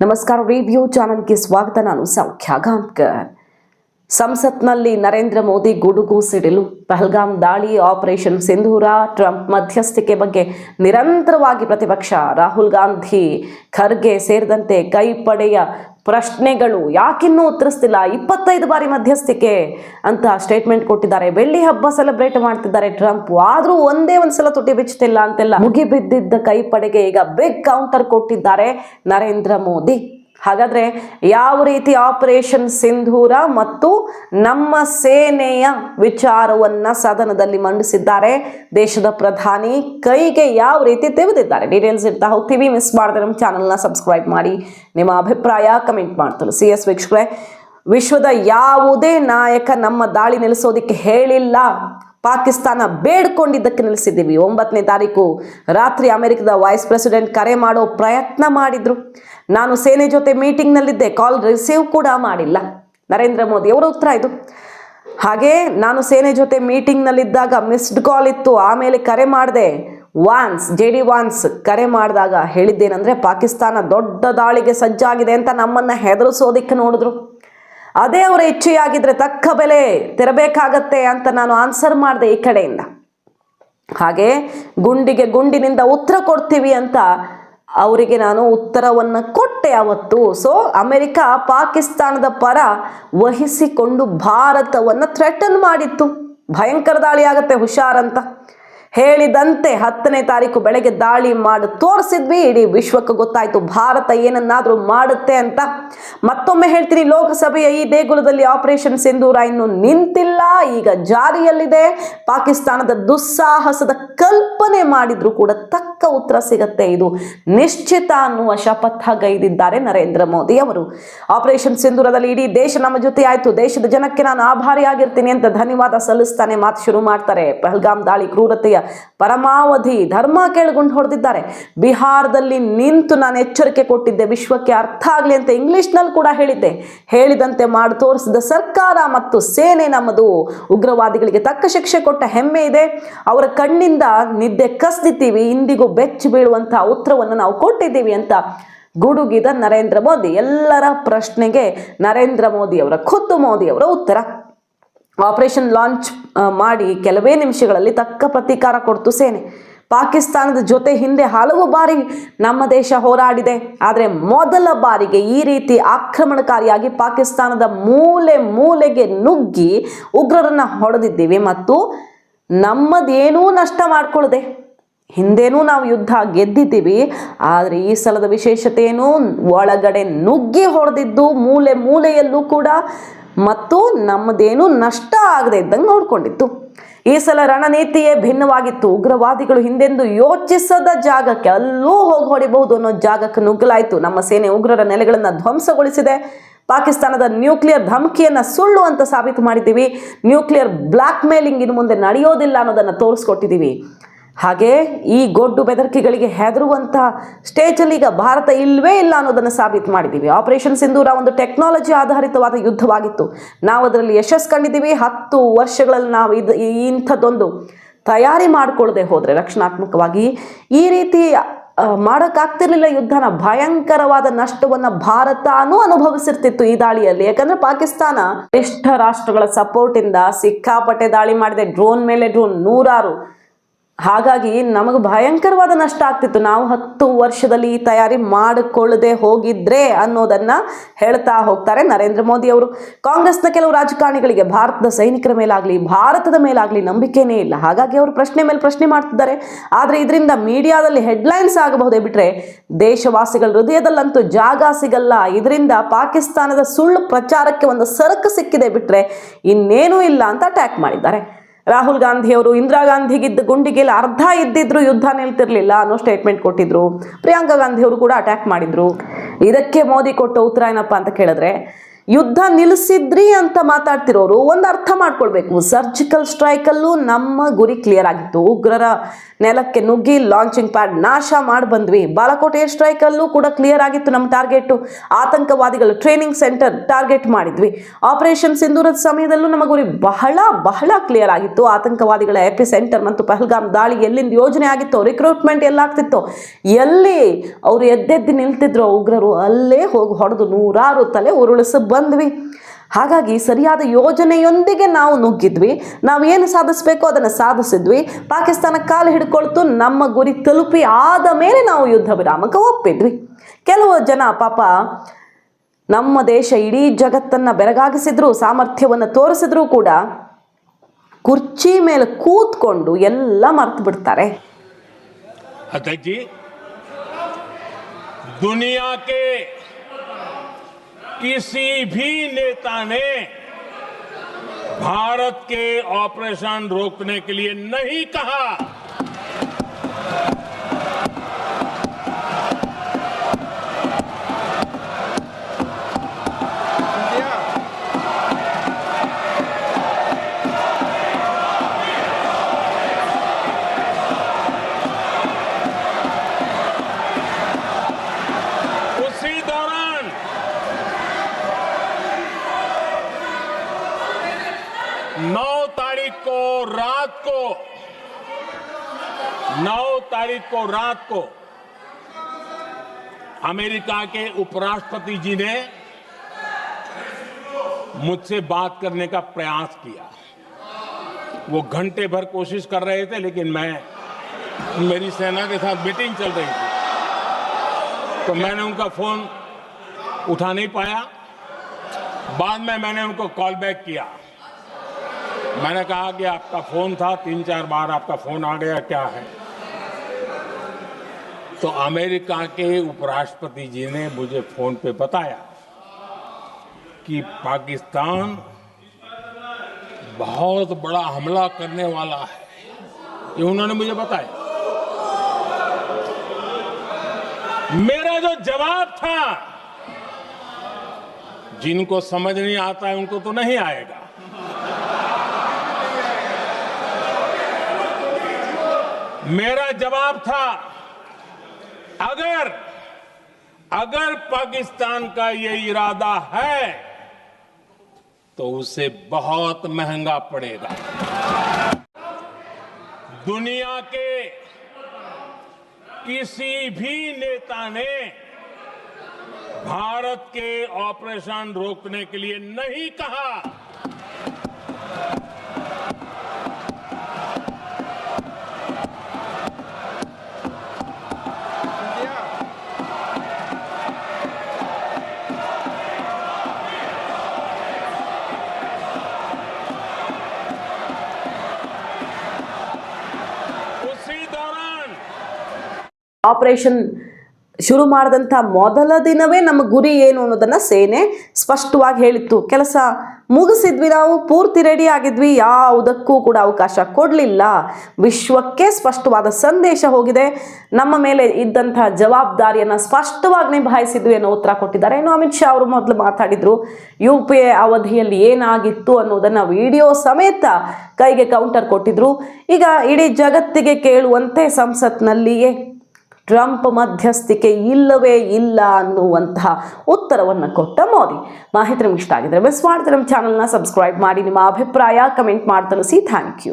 ನಮಸ್ಕಾರ ರಿವ್ಯೂ ಚಾನಲ್ಗೆ ಸ್ವಾಗತ ನಾನು ಸೌಖ್ಯ ಗಾಂವ್ಕರ್ ಸಂಸತ್ನಲ್ಲಿ ನರೇಂದ್ರ ಮೋದಿ ಗುಡುಗು ಸಿಡಿಲು. ಪಹಲ್ಗಾಮ್ ದಾಳಿ, ಆಪರೇಷನ್ ಸಿಂಧೂರ, ಟ್ರಂಪ್ ಮಧ್ಯಸ್ಥಿಕೆ ಬಗ್ಗೆ ನಿರಂತರವಾಗಿ ಪ್ರತಿಪಕ್ಷ ರಾಹುಲ್ ಗಾಂಧಿ, ಖರ್ಗೆ ಸೇರಿದಂತೆ ಕೈಪಡೆಯ ಪ್ರಶ್ನೆಗಳು ಯಾಕಿನ್ನೂ ಉತ್ತರಿಸ್ತಿಲ್ಲ. ಇಪ್ಪತ್ತೈದು ಬಾರಿ ಮಧ್ಯಸ್ಥಿಕೆ ಅಂತ ಸ್ಟೇಟ್ಮೆಂಟ್ ಕೊಟ್ಟಿದ್ದಾರೆ. ಬೆಳ್ಳಿ ಹಬ್ಬ ಸೆಲೆಬ್ರೇಟ್ ಮಾಡ್ತಿದ್ದಾರೆ ಟ್ರಂಪ್. ಆದರೂ ಒಂದೇ ಒಂದ್ಸಲ ತುಟಿ ಬಿಚ್ಚುತ್ತಿಲ್ಲ ಅಂತೆಲ್ಲ ಮುಗಿಬಿದ್ದಿದ್ದ ಕೈಪಡೆಗೆ ಈಗ ಬಿಗ್ ಕೌಂಟರ್ ಕೊಟ್ಟಿದ್ದಾರೆ ನರೇಂದ್ರ ಮೋದಿ. ಹಾಗಾದ್ರೆ ಯಾವ ರೀತಿ ಆಪರೇಷನ್ ಸಿಂಧೂರ ಮತ್ತು ನಮ್ಮ ಸೇನೆಯ ವಿಚಾರವನ್ನ ಸದನದಲ್ಲಿ ಮಂಡಿಸಿದ್ದಾರೆ? ದೇಶದ ಪ್ರಧಾನಿ ಕೈಗೆ ಯಾವ ರೀತಿ ತೆಗೆದಿದ್ದಾರೆ? ಡೀಟೇಲ್ಸ್ ಇರ್ತಾ ಹೋಗ್ತೀವಿ. ಮಿಸ್ ಮಾಡಿದ್ರೆ ನಮ್ಮ ಚಾನಲ್ನ ಸಬ್ಸ್ಕ್ರೈಬ್ ಮಾಡಿ. ನಿಮ್ಮ ಅಭಿಪ್ರಾಯ ಕಮೆಂಟ್ ಮಾಡ್ತಾರೆ ಸಿ ಎಸ್ ವೀಕ್ಷಕರೇ, ವಿಶ್ವದ ಯಾವುದೇ ನಾಯಕ ನಮ್ಮ ದಾಳಿ ನಿಲ್ಲಿಸೋದಕ್ಕೆ ಹೇಳಿಲ್ಲ. ಪಾಕಿಸ್ತಾನ ಬೇಡ್ಕೊಂಡಿದ್ದಕ್ಕೆ ನಿಲ್ಲಿಸಿದ್ದೀವಿ. ಒಂಬತ್ತನೇ ತಾರೀಕು ರಾತ್ರಿ ಅಮೆರಿಕದ ವೈಸ್ ಪ್ರೆಸಿಡೆಂಟ್ ಕರೆ ಮಾಡೋ ಪ್ರಯತ್ನ ಮಾಡಿದರು. ನಾನು ಸೇನೆ ಜೊತೆ ಮೀಟಿಂಗ್ನಲ್ಲಿದ್ದೆ, ಕಾಲ್ ರಿಸೀವ್ ಕೂಡ ಮಾಡಿಲ್ಲ. ನರೇಂದ್ರ ಮೋದಿ ಅವರ ಉತ್ತರ ಇದು. ಹಾಗೆ ನಾನು ಸೇನೆ ಜೊತೆ ಮೀಟಿಂಗ್ನಲ್ಲಿದ್ದಾಗ ಮಿಸ್ಡ್ ಕಾಲ್ ಇತ್ತು, ಆಮೇಲೆ ಕರೆ ಮಾಡಿದೆ. ವಾನ್ಸ್ ಜೆ ಡಿ ವಾನ್ಸ್ ಕರೆ ಮಾಡಿದಾಗ ಹೇಳಿದ್ದೇನೆಂದರೆ, ಪಾಕಿಸ್ತಾನ ದೊಡ್ಡ ದಾಳಿಗೆ ಸಜ್ಜಾಗಿದೆ ಅಂತ ನಮ್ಮನ್ನು ಹೆದರಿಸೋದಿಕ್ಕೆ ನೋಡಿದ್ರು. ಅದೇ ಅವರ ಇಚ್ಛೆಯಾಗಿದ್ರೆ ತಕ್ಕ ಬೆಲೆ ತೆರಬೇಕಾಗತ್ತೆ ಅಂತ ನಾನು ಆನ್ಸರ್ ಮಾಡಿದೆ ಈ ಕಡೆಯಿಂದ. ಹಾಗೆ ಗುಂಡಿಗೆ ಗುಂಡಿನಿಂದ ಉತ್ತರ ಕೊಡ್ತೀವಿ ಅಂತ ಅವರಿಗೆ ನಾನು ಉತ್ತರವನ್ನು ಕೊಟ್ಟೆ ಅವತ್ತು. ಸೊ ಅಮೆರಿಕ ಪಾಕಿಸ್ತಾನದ ಪರ ವಹಿಸಿಕೊಂಡು ಭಾರತವನ್ನು ಥ್ರೆಟನ್ ಮಾಡಿತ್ತು. ಭಯಂಕರ ದಾಳಿ ಆಗತ್ತೆ ಹುಷಾರಂತ ಹೇಳಿದಂತೆ ಹತ್ತನೇ ತಾರೀಕು ಬೆಳಗ್ಗೆ ದಾಳಿ ಮಾಡಿ ತೋರಿಸಿದ್ವಿ, ಇಡೀ ವಿಶ್ವಕ್ಕೆ ಗೊತ್ತಾಯ್ತು ಭಾರತ ಏನನ್ನಾದರೂ ಮಾಡುತ್ತೆ ಅಂತ. ಮತ್ತೊಮ್ಮೆ ಹೇಳ್ತೀನಿ, ಲೋಕಸಭೆಯ ಈ ದೇಗುಲದಲ್ಲಿ ಆಪರೇಷನ್ ಸಿಂಧೂರ ಇನ್ನು ನಿಂತಿಲ್ಲ, ಈಗ ಜಾರಿಯಲ್ಲಿದೆ. ಪಾಕಿಸ್ತಾನದ ದುಸ್ಸಾಹಸದ ಕಲ್ಪನೆ ಮಾಡಿದ್ರು ಕೂಡ ತಕ್ಕ ಉತ್ತರ ಸಿಗತ್ತೆ ಇದು. ನಿಶ್ಚಿತ ಅನ್ನುವ ಶಪಥ ಗೈದಿದ್ದಾರೆ ನರೇಂದ್ರ ಮೋದಿ ಅವರು. ಆಪರೇಷನ್ ಸಿಂಧೂರದಲ್ಲಿ ಇಡೀ ದೇಶ ನಮ್ಮ ಜೊತೆ ಆಯ್ತು, ದೇಶದ ಜನಕ್ಕೆ ನಾನು ಆಭಾರಿಯಾಗಿರ್ತೀನಿ ಅಂತ ಧನ್ಯವಾದ ಸಲ್ಲಿಸ್ತಾನೆ ಮಾತು ಶುರು ಮಾಡ್ತಾರೆ. ಪಹಲ್ಗಾಮ್ ದಾಳಿ, ಕ್ರೂರತೆಯ ಪರಮಾವಧಿ ಧರ್ಮ ಕೇಳ್ಕೊಂಡು ಹೊಡೆದಿದ್ದಾರೆ ಬಿಹಾರದಲ್ಲಿ ನಿಂತು ನಾನು ಎಚ್ಚರಿಕೆ ಕೊಟ್ಟಿದ್ದೆ, ವಿಶ್ವಕ್ಕೆ ಅರ್ಥ ಆಗಲಿ ಅಂತ ಇಂಗ್ಲಿಷ್ನಲ್ಲಿ ಕೂಡ ಹೇಳಿದ್ದೆ. ಹೇಳಿದಂತೆ ಮಾಡಿ ತೋರಿಸಿದ ಸರ್ಕಾರ ಮತ್ತು ಸೇನೆ ನಮ್ಮದು. ಉಗ್ರವಾದಿಗಳಿಗೆ ತಕ್ಕ ಶಿಕ್ಷೆ ಕೊಟ್ಟ ಹೆಮ್ಮೆ ಇದೆ. ಅವರ ಕಣ್ಣಿಂದ ನಿದ್ದೆ ಕಸ್ದಿದ್ದೀವಿ, ಇಂದಿಗೂ ಬೆಚ್ಚಿ ಬೀಳುವಂತಹ ಉತ್ತರವನ್ನು ನಾವು ಕೊಟ್ಟಿದ್ದೀವಿ ಅಂತ ಗುಡುಗಿದ ನರೇಂದ್ರ ಮೋದಿ. ಎಲ್ಲರ ಪ್ರಶ್ನೆಗೆ ನರೇಂದ್ರ ಮೋದಿ ಅವರ ಖುದ್ದು ಮೋದಿಯವರ ಉತ್ತರ. ಆಪರೇಷನ್ ಲಾಂಚ್ ಮಾಡಿ ಕೆಲವೇ ನಿಮಿಷಗಳಲ್ಲಿ ತಕ್ಕ ಪ್ರತೀಕಾರ ಕೊಡ್ತು ಸೇನೆ. ಪಾಕಿಸ್ತಾನದ ಜೊತೆ ಹಿಂದೆ ಹಲವು ಬಾರಿ ನಮ್ಮ ದೇಶ ಹೋರಾಡಿದೆ. ಆದರೆ ಮೊದಲ ಬಾರಿಗೆ ಈ ರೀತಿ ಆಕ್ರಮಣಕಾರಿಯಾಗಿ ಪಾಕಿಸ್ತಾನದ ಮೂಲೆ ಮೂಲೆಗೆ ನುಗ್ಗಿ ಉಗ್ರರನ್ನು ಹೊಡೆದಿದ್ದೀವಿ ಮತ್ತು ನಮ್ಮದೇನೂ ನಷ್ಟ ಮಾಡ್ಕೊಳ್ಳದೆ ಹಿಂದೇನೂ ನಾವು ಯುದ್ಧ ಗೆದ್ದಿದ್ದೀವಿ. ಆದರೆ ಈ ಸಲದ ವಿಶೇಷತೆ ಏನು ಒಳಗಡೆ ನುಗ್ಗಿ ಹೊಡೆದಿದ್ದು ಮೂಲೆ ಮೂಲೆಯಲ್ಲೂ ಕೂಡ ಮತ್ತು ನಮ್ಮದೇನು ನಷ್ಟ ಆಗದೆ ಇದ್ದಂಗೆ ನೋಡಿಕೊಂಡಿತ್ತು. ಈ ಸಲ ರಣನೀತಿಯೇ ಭಿನ್ನವಾಗಿತ್ತು. ಉಗ್ರವಾದಿಗಳು ಹಿಂದೆಂದು ಯೋಚಿಸದ ಜಾಗಕ್ಕೆ ಅಲ್ಲೂ ಹೋಗಿ ಹೊಡಿಬಹುದು ಅನ್ನೋ ಜಾಗಕ್ಕೆ ನುಗ್ಗಲಾಯಿತು. ನಮ್ಮ ಸೇನೆ ಉಗ್ರರ ನೆಲೆಗಳನ್ನು ಧ್ವಂಸಗೊಳಿಸಿದೆ. ಪಾಕಿಸ್ತಾನದ ನ್ಯೂಕ್ಲಿಯರ್ ಧಮಕಿಯನ್ನು ಸುಳ್ಳು ಅಂತ ಸಾಬೀತು ಮಾಡಿದ್ದೀವಿ. ನ್ಯೂಕ್ಲಿಯರ್ ಬ್ಲ್ಯಾಕ್ ಮೇಲಿಂಗ್ ಇನ್ನು ಮುಂದೆ ನಡೆಯೋದಿಲ್ಲ ಅನ್ನೋದನ್ನು ತೋರಿಸ್ಕೊಟ್ಟಿದ್ದೀವಿ. ಹಾಗೆ ಈ ಗೊಡ್ಡು ಬೆದರಿಕೆಗಳಿಗೆ ಹೆದರುವಂತಹ ಸ್ಟೇಜಲ್ಲಿ ಈಗ ಭಾರತ ಇಲ್ವೇ ಇಲ್ಲ ಅನ್ನೋದನ್ನು ಸಾಬೀತು ಮಾಡಿದ್ದೀವಿ. ಆಪರೇಷನ್ ಸಿಂಧೂರ ಒಂದು ಟೆಕ್ನಾಲಜಿ ಆಧಾರಿತವಾದ ಯುದ್ಧವಾಗಿತ್ತು. ನಾವು ಅದರಲ್ಲಿ ಯಶಸ್ಸು ಕಂಡಿದ್ದೀವಿ. ಹತ್ತು ವರ್ಷಗಳಲ್ಲಿ ನಾವು ಇದು ಇಂಥದ್ದೊಂದು ತಯಾರಿ ಮಾಡಿಕೊಳ್ಳದೆ ಹೋದರೆ ರಕ್ಷಣಾತ್ಮಕವಾಗಿ ಈ ರೀತಿ ಮಾಡೋಕ್ಕಾಗ್ತಿರಲಿಲ್ಲ ಯುದ್ಧನ. ಭಯಂಕರವಾದ ನಷ್ಟವನ್ನ ಭಾರತನೂ ಅನುಭವಿಸಿರ್ತಿತ್ತು ಈ ದಾಳಿಯಲ್ಲಿ. ಯಾಕಂದ್ರೆ ಪಾಕಿಸ್ತಾನ ಇಷ್ಟ ರಾಷ್ಟ್ರಗಳ ಸಪೋರ್ಟಿಂದ ಸಿಕ್ಕಾಪಟ್ಟೆ ದಾಳಿ ಮಾಡಿದೆ. ಡ್ರೋನ್ ಮೇಲೆ ಡ್ರೋನ್ ನೂರಾರು ಹಾಗಾಗಿ ನಮಗೆ ಭಯಂಕರವಾದ ನಷ್ಟ ಆಗ್ತಿತ್ತು. ನಾವು ಹತ್ತು ವರ್ಷದಲ್ಲಿ ಈ ತಯಾರಿ ಮಾಡಿಕೊಳ್ಳದೆ ಹೋಗಿದ್ರೆ ಅನ್ನೋದನ್ನ ಹೇಳ್ತಾ ಹೋಗ್ತಾರೆ ನರೇಂದ್ರ ಮೋದಿ ಅವರು. ಕಾಂಗ್ರೆಸ್ನ ಕೆಲವು ರಾಜಕಾರಣಿಗಳಿಗೆ, ಭಾರತದ ಸೈನಿಕರ ಮೇಲಾಗಲಿ, ಭಾರತದ ಮೇಲಾಗಲಿ ನಂಬಿಕೆನೇ ಇಲ್ಲ. ಹಾಗಾಗಿ ಅವರು ಪ್ರಶ್ನೆ ಮೇಲೆ ಪ್ರಶ್ನೆ ಮಾಡ್ತಿದ್ದಾರೆ. ಆದರೆ ಇದರಿಂದ ಮೀಡಿಯಾದಲ್ಲಿ ಹೆಡ್ಲೈನ್ಸ್ ಆಗಬಹುದೇ ಬಿಟ್ಟರೆ ದೇಶವಾಸಿಗಳ ಹೃದಯದಲ್ಲಂತೂ ಜಾಗ ಸಿಗಲ್ಲ. ಇದರಿಂದ ಪಾಕಿಸ್ತಾನದ ಸುಳ್ಳು ಪ್ರಚಾರಕ್ಕೆ ಒಂದು ಸರಕು ಸಿಕ್ಕಿದೆ ಬಿಟ್ಟರೆ ಇನ್ನೇನೂ ಇಲ್ಲ ಅಂತ ಅಟ್ಯಾಕ್ ಮಾಡಿದ್ದಾರೆ. ರಾಹುಲ್ ಗಾಂಧಿ ಅವರು ಇಂದಿರಾ ಗಾಂಧಿಗಿದ್ದ ಗುಂಡಿಗೆಲ್ಲ ಅರ್ಧ ಇದ್ದಿದ್ರು ಯುದ್ಧ ನಿಲ್ತಿರ್ಲಿಲ್ಲ ಅನ್ನೋ ಸ್ಟೇಟ್ಮೆಂಟ್ ಕೊಟ್ಟಿದ್ರು. ಪ್ರಿಯಾಂಕಾ ಗಾಂಧಿ ಅವರು ಕೂಡ ಅಟ್ಯಾಕ್ ಮಾಡಿದ್ರು. ಇದಕ್ಕೆ ಮೋದಿ ಕೊಟ್ಟ ಉತ್ತರ ಏನಪ್ಪ ಅಂತ ಕೇಳಿದ್ರೆ ಯುದ್ಧ ನಿಲ್ಲಿಸಿದ್ರಿ ಅಂತ ಮಾತಾಡ್ತಿರೋರು, ಒಂದು ಅರ್ಥ ಮಾಡ್ಕೊಳ್ಬೇಕು. ಸರ್ಜಿಕಲ್ ಸ್ಟ್ರೈಕಲ್ಲೂ ನಮ್ಮ ಗುರಿ ಕ್ಲಿಯರ್ ಆಗಿತ್ತು. ಉಗ್ರರ ನೆಲಕ್ಕೆ ನುಗ್ಗಿ ಲಾಂಚಿಂಗ್ ಪ್ಯಾಡ್ ನಾಶ ಮಾಡಿ ಬಂದ್ವಿ ಬಾಲಕೋಟ್ ಏರ್ ಸ್ಟ್ರೈಕಲ್ಲೂ ಕೂಡ ಕ್ಲಿಯರ್ ಆಗಿತ್ತು ನಮ್ಮ ಟಾರ್ಗೆಟ್ ಆತಂಕವಾದಿಗಳು ಟ್ರೈನಿಂಗ್ ಸೆಂಟರ್ ಟಾರ್ಗೆಟ್ ಮಾಡಿದ್ವಿ. ಆಪರೇಷನ್ ಸಿಂಧೂರದ ಸಮಯದಲ್ಲೂ ನಮ್ಮ ಗುರಿ ಬಹಳ ಬಹಳ ಕ್ಲಿಯರ್ ಆಗಿತ್ತು. ಆತಂಕವಾದಿಗಳ ಎಪಿ ಸೆಂಟರ್ ಮತ್ತು ಪಹಲ್ಗಾಮ್ ದಾಳಿ ಎಲ್ಲಿಂದ ಯೋಜನೆ ಆಗಿತ್ತು ರಿಕ್ರೂಟ್ಮೆಂಟ್ ಎಲ್ಲಾಗ್ತಿತ್ತು, ಎಲ್ಲಿ ಅವರು ಎದ್ದೆದ್ದು ನಿಲ್ತಿದ್ರು ಉಗ್ರರು ಅಲ್ಲೇ ಹೋಗಿ ಹೊಡೆದು ನೂರಾರು ತಲೆ ಉರುಳಿಸಿ ಬಂದ್ವಿ ಹಾಗಾಗಿ ಸರಿಯಾದ ಯೋಜನೆಯೊಂದಿಗೆ ನಾವು ನುಗ್ಗಿದ್ವಿ. ನಾವು ಏನು ಸಾಧಿಸಬೇಕು ಅದನ್ನು ಸಾಧಿಸಿದ್ವಿ. ಪಾಕಿಸ್ತಾನ ಕಾಲು ಹಿಡ್ಕೊಳ್ತು, ನಮ್ಮ ಗುರಿ ತಲುಪಿ ಆದ ಮೇಲೆ ನಾವು ಯುದ್ಧ ವಿರಾಮಕ್ಕೆ ಒಪ್ಪಿದ್ವಿ ಕೆಲವು ಜನ ಪಾಪ ನಮ್ಮ ದೇಶ ಇಡೀ ಜಗತ್ತನ್ನು ಬೆರಗಾಗಿಸಿದ್ರು, ಸಾಮರ್ಥ್ಯವನ್ನು ತೋರಿಸಿದ್ರೂ ಕೂಡ ಕುರ್ಚಿ ಮೇಲೆ ಕೂತ್ಕೊಂಡು ಎಲ್ಲ ಮರ್ತು ಬಿಡ್ತಾರೆ. ದುನಿಯಾಕ್ಕೆ किसी भी नेता ने भारत के ऑपरेशन रोकने के लिए नहीं कहा। तारीख को, रात को, अमेरिका के उपराष्ट्रपति जी ने मुझसे बात करने का प्रयास किया। वो घंटे भर कोशिश कर रहे थे, लेकिन मैं, मेरी सेना के साथ मीटिंग चल रही थी। तो मैंने उनका फ़ोन उठा नहीं पाया। बाद में मैंने उनको कॉल बैक किया। मैंने कहा कि आपका फ़ोन था, तीन चार बार आपका फ़ोन आ गया, क्या है? तो अमेरिका के उपराष्ट्रपति जी ने मुझे फ़ोन पे बताया कि पाकिस्तान बहुत बड़ा हमला करने वाला है। ये उन्होंने मुझे बताया। मेरा जो जवाब था, जिनको समझ नहीं आता है, उनको तो नहीं आएगा। मेरा जवाब था अगर अगर पाकिस्तान का ये इरादा है तो उसे बहुत महँगा पड़ेगा। दुनिया के किसी भी नेता ने भारत के ऑपरेशन रोकने के लिए नहीं कहा। ಆಪರೇಷನ್ ಶುರು ಮಾಡಿದಂಥ ಮೊದಲ ದಿನವೇ ನಮ್ಮ ಗುರಿ ಏನು ಅನ್ನೋದನ್ನು ಸೇನೆ ಸ್ಪಷ್ಟವಾಗಿ ಹೇಳಿತ್ತು. ಕೆಲಸ ಮುಗಿಸಿದ್ವಿ ನಾವು, ಪೂರ್ತಿ ರೆಡಿ ಆಗಿದ್ವಿ, ಯಾವುದಕ್ಕೂ ಕೂಡ ಅವಕಾಶ ಕೊಡಲಿಲ್ಲ. ವಿಶ್ವಕ್ಕೆ ಸ್ಪಷ್ಟವಾದ ಸಂದೇಶ ಹೋಗಿದೆ. ನಮ್ಮ ಮೇಲೆ ಇದ್ದಂಥ ಜವಾಬ್ದಾರಿಯನ್ನು ಸ್ಪಷ್ಟವಾಗಿ ನಿಭಾಯಿಸಿದ್ವಿ ಅನ್ನೋ ಉತ್ತರ ಕೊಟ್ಟಿದ್ದಾರೆ. ಇನ್ನು ಅಮಿತ್ ಶಾ ಅವರು ಮೊದಲು ಮಾತಾಡಿದರು, ಯು ಪಿ ಎ ಅವಧಿಯಲ್ಲಿ ಏನಾಗಿತ್ತು ಅನ್ನೋದನ್ನು ವಿಡಿಯೋ ಸಮೇತ ಕೈಗೆ ಕೌಂಟರ್ ಕೊಟ್ಟಿದ್ರು. ಈಗ ಇಡೀ ಜಗತ್ತಿಗೆ ಕೇಳುವಂತೆ ಸಂಸತ್ನಲ್ಲಿಯೇ ಟ್ರಂಪ್ ಮಧ್ಯಸ್ಥಿಕೆ ಇಲ್ಲವೇ ಇಲ್ಲ ಅನ್ನುವಂತಹ ಉತ್ತರವನ್ನು ಕೊಟ್ಟ ಮೋದಿ. ಮಾಹಿತಿ ನಿಮ್ಗೆ ಇಷ್ಟ ಆಗಿದ್ರೆ ಮಿಸ್ ಮಾಡ್ತಾರೆ ನಮ್ಮ ಚಾನಲ್ನ ಸಬ್ಸ್ಕ್ರೈಬ್ ಮಾಡಿ, ನಿಮ್ಮ ಅಭಿಪ್ರಾಯ ಕಮೆಂಟ್ ಮಾಡಿ ಸಿ ಥ್ಯಾಂಕ್ ಯು